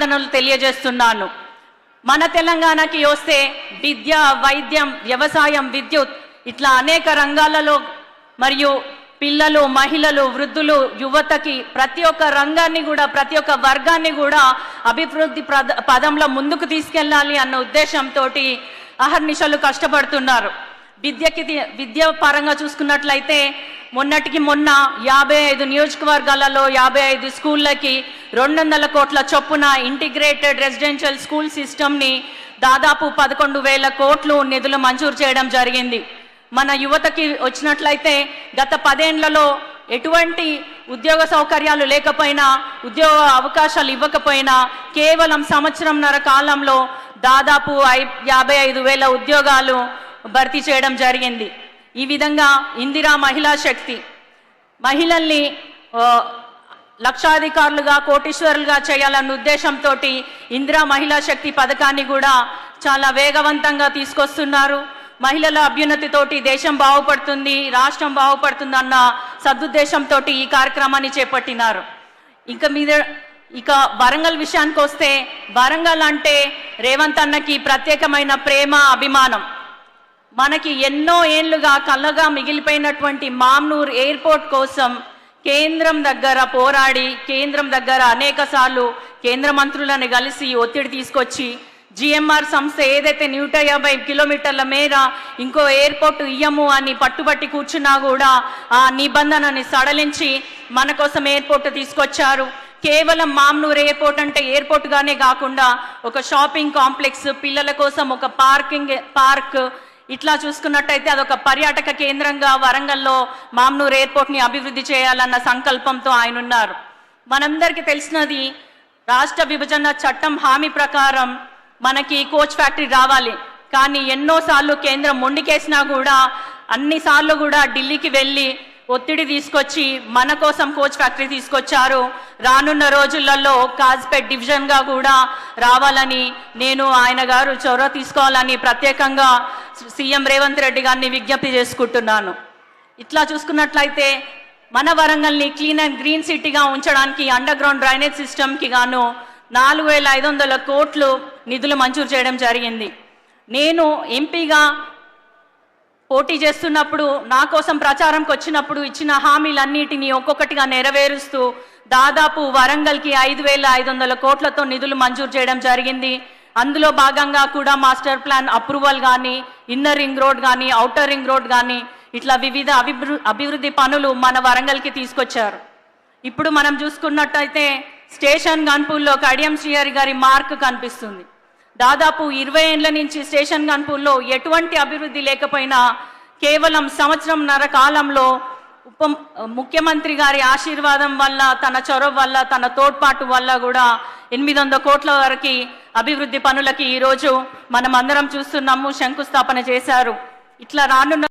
అభినందనలు తెలియజేస్తున్నాను. మన తెలంగాణకి వస్తే విద్య వైద్యం వ్యవసాయం విద్యుత్ ఇట్లా అనేక రంగాలలో మరియు పిల్లలు మహిళలు వృద్ధులు యువతకి ప్రతి ఒక్క రంగాన్ని కూడా ప్రతి ఒక్క వర్గాన్ని కూడా అభివృద్ధి పదంలో ముందుకు తీసుకెళ్ళాలి అన్న ఉద్దేశంతో అహర్నిశలు కష్టపడుతున్నారు. విద్యకి విద్య పరంగా చూసుకున్నట్లయితే మొన్నటికి మొన్న యాభై ఐదు నియోజకవర్గాలలో యాభై ఐదు స్కూళ్ళకి రెండు వందల కోట్ల చొప్పున ఇంటిగ్రేటెడ్ రెసిడెన్షియల్ స్కూల్ సిస్టమ్ని దాదాపు పదకొండు వేల కోట్లు నిధులు మంజూరు చేయడం జరిగింది. మన యువతకి వచ్చినట్లయితే గత పదేండ్లలో ఎటువంటి ఉద్యోగ సౌకర్యాలు లేకపోయినా ఉద్యోగ అవకాశాలు ఇవ్వకపోయినా కేవలం సంవత్సరంన్నర కాలంలో దాదాపు ఐ యాభై ఐదు వేల ఉద్యోగాలు భర్తీ చేయడం జరిగింది. ఈ విధంగా ఇందిరా మహిళా శక్తి మహిళల్ని లక్షాధికారులుగా కోటీశ్వరులుగా చేయాలన్న ఉద్దేశంతో ఇందిరా మహిళా శక్తి పథకాన్ని కూడా చాలా వేగవంతంగా తీసుకొస్తున్నారు. మహిళల అభ్యున్నతితోటి దేశం బాగుపడుతుంది రాష్ట్రం బాగుపడుతుంది అన్న సదుద్దేశంతో ఈ కార్యక్రమాన్ని చేపట్టినారు. ఇంకా మీద ఇక వరంగల్ విషయానికి వస్తే వరంగల్ అంటే రేవంత్ అన్నకి ప్రత్యేకమైన ప్రేమ అభిమానం. మనకి ఎన్నో ఏళ్ళుగా కళ్ళగా మిగిలిపోయినటువంటి మామ్నూర్ ఎయిర్పోర్ట్ కోసం కేంద్రం దగ్గర పోరాడి కేంద్రం దగ్గర అనేక సార్లు కేంద్ర మంత్రులను కలిసి ఒత్తిడి తీసుకొచ్చి జిఎంఆర్ సంస్థ ఏదైతే నూట యాభై కిలోమీటర్ల మేర ఇంకో ఎయిర్పోర్ట్ ఇయ్యము అని పట్టుబట్టి కూర్చున్నా కూడా ఆ నిబంధనని సడలించి మన కోసం ఎయిర్పోర్ట్ తీసుకొచ్చారు. కేవలం మామ్నూర్ ఎయిర్పోర్ట్ అంటే ఎయిర్పోర్ట్గానే కాకుండా ఒక షాపింగ్ కాంప్లెక్స్ పిల్లల కోసం ఒక పార్కింగ్ పార్క్ ఇట్లా చూసుకున్నట్టయితే అదొక పర్యాటక కేంద్రంగా వరంగల్లో మామ్నూర్ ఎయిర్పోర్ట్ని అభివృద్ధి చేయాలన్న సంకల్పంతో ఆయన ఉన్నారు మనందరికీ తెలిసినది రాష్ట్ర విభజన చట్టం హామీ ప్రకారం మనకి కోచ్ ఫ్యాక్టరీ రావాలి. కానీ ఎన్నోసార్లు కేంద్రం మొండికేసినా కూడా అన్నిసార్లు కూడా ఢిల్లీకి వెళ్ళి ఒత్తిడి తీసుకొచ్చి మన కోసం కోచ్ ఫ్యాక్టరీ తీసుకొచ్చారు. రానున్న రోజులలో కాజ్పేట్ డివిజన్గా కూడా రావాలని నేను ఆయన గారు చొరవ తీసుకోవాలని ప్రత్యేకంగా సీఎం రేవంత్ రెడ్డి గారిని విజ్ఞప్తి చేసుకుంటున్నాను. ఇట్లా చూసుకున్నట్లయితే మన వరంగల్ని క్లీన్ అండ్ గ్రీన్ సిటీగా ఉంచడానికి అండర్ గ్రౌండ్ డ్రైనేజ్ సిస్టమ్కి గాను నాలుగు వేల ఐదు వందల కోట్లు నిధులు మంజూరు చేయడం జరిగింది. నేను ఎంపీగా పోటీ చేస్తున్నప్పుడు నా కోసం ప్రచారంకి వచ్చినప్పుడు ఇచ్చిన హామీలన్నిటినీ ఒక్కొక్కటిగా నెరవేరుస్తూ దాదాపు వరంగల్కి ఐదు వేల ఐదు వందల కోట్లతో నిధులు మంజూరు చేయడం జరిగింది. అందులో భాగంగా కూడా మాస్టర్ ప్లాన్ అప్రూవల్ కానీ ఇన్నర్ రింగ్ రోడ్ కానీ అవుటర్ రింగ్ రోడ్ కానీ ఇట్లా వివిధ అభివృ అభివృద్ధి పనులు మన వరంగల్కి తీసుకొచ్చారు. ఇప్పుడు మనం చూసుకున్నట్టయితే స్టేషన్ గన్పూల్లో కడియం శ్రీహరి గారి మార్క్ కనిపిస్తుంది. దాదాపు ఇరవై ఏళ్ళ నుంచి స్టేషన్ గన్పూల్లో ఎటువంటి అభివృద్ధి లేకపోయినా కేవలం సంవత్సరంన్నర కాలంలో ఉప ముఖ్యమంత్రి గారి ఆశీర్వాదం వల్ల తన చొరవ వల్ల తన తోడ్పాటు వల్ల కూడా ఎనిమిది వందల కోట్ల వరకు అభివృద్ధి పనులకి ఈరోజు మనం అందరం చూస్తున్నాము శంకుస్థాపన చేశారు. ఇట్లా రానున్న